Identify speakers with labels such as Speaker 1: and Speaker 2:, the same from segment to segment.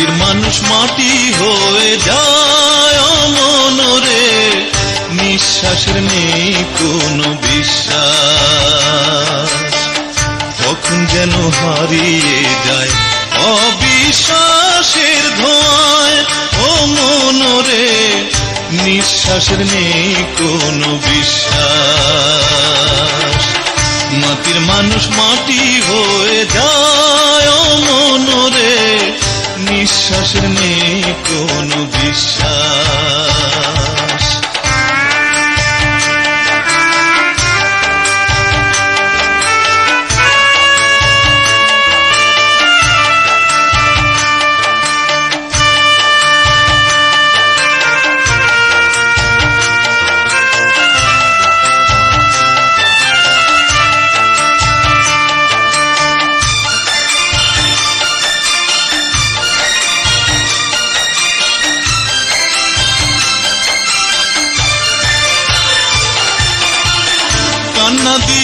Speaker 1: মাটির মানুষ মাটি হয়ে যায় মনরে নিঃশ্বাসের নেই কোনো বিশ্বাস। তখন যেন হারিয়ে যায় অবিশ্বাসের ধোঁয়ায় ও মনরে নিঃশ্বাসের নেই কোনো বিশ্বাস। মাটির মানুষ মাটি হয়ে যায়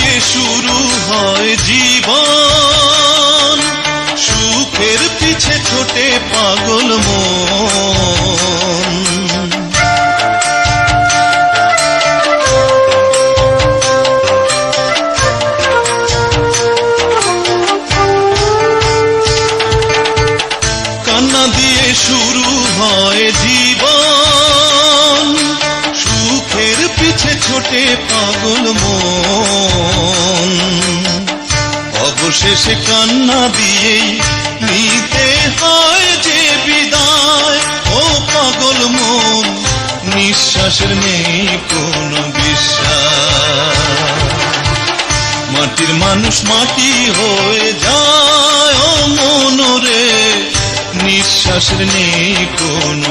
Speaker 1: দিয়ে শুরু হয় জীবন। সুখের পিছে ছোটে পাগল মন। কান্না দিয়ে শুরু হয় জীবন। সুখের পিছে ছোটে পাগল মন। অবশেষে কান্না দিয়েই নিতে হয় যে বিদায়। ও পাগল মন, নিঃশ্বাসের নেই কোনো বিশ্বাস। মাটির মানুষ মাটি হয়ে যায়, ও মনরে নিঃশ্বাসের নেই কোনো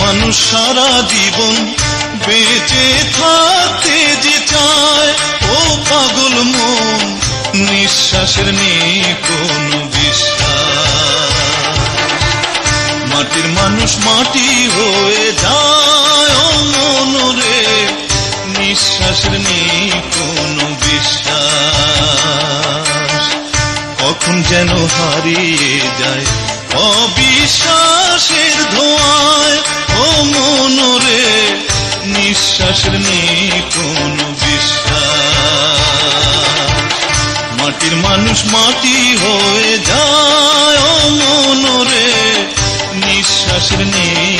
Speaker 1: মানুষ সারা জীবন বেঁচে থাকতে যে চায়, ও পাগল মন, নিঃশ্বাসের নেই কোনো বিশ্বাস। মাটির মানুষ মাটি হয়ে যায় ও মনরে নিঃশ্বাসের নেই কোনো বিশ্বাস। কখন যেন হারিয়ে যায় অবিশ্বাসের ধোঁয়ায়, ও মনরে, নিঃশ্বাসের নেই কোন বিশ্বাস। মাটির মানুষ মাটি হয়ে যায়, ও মনরে, নিঃশ্বাসের নেই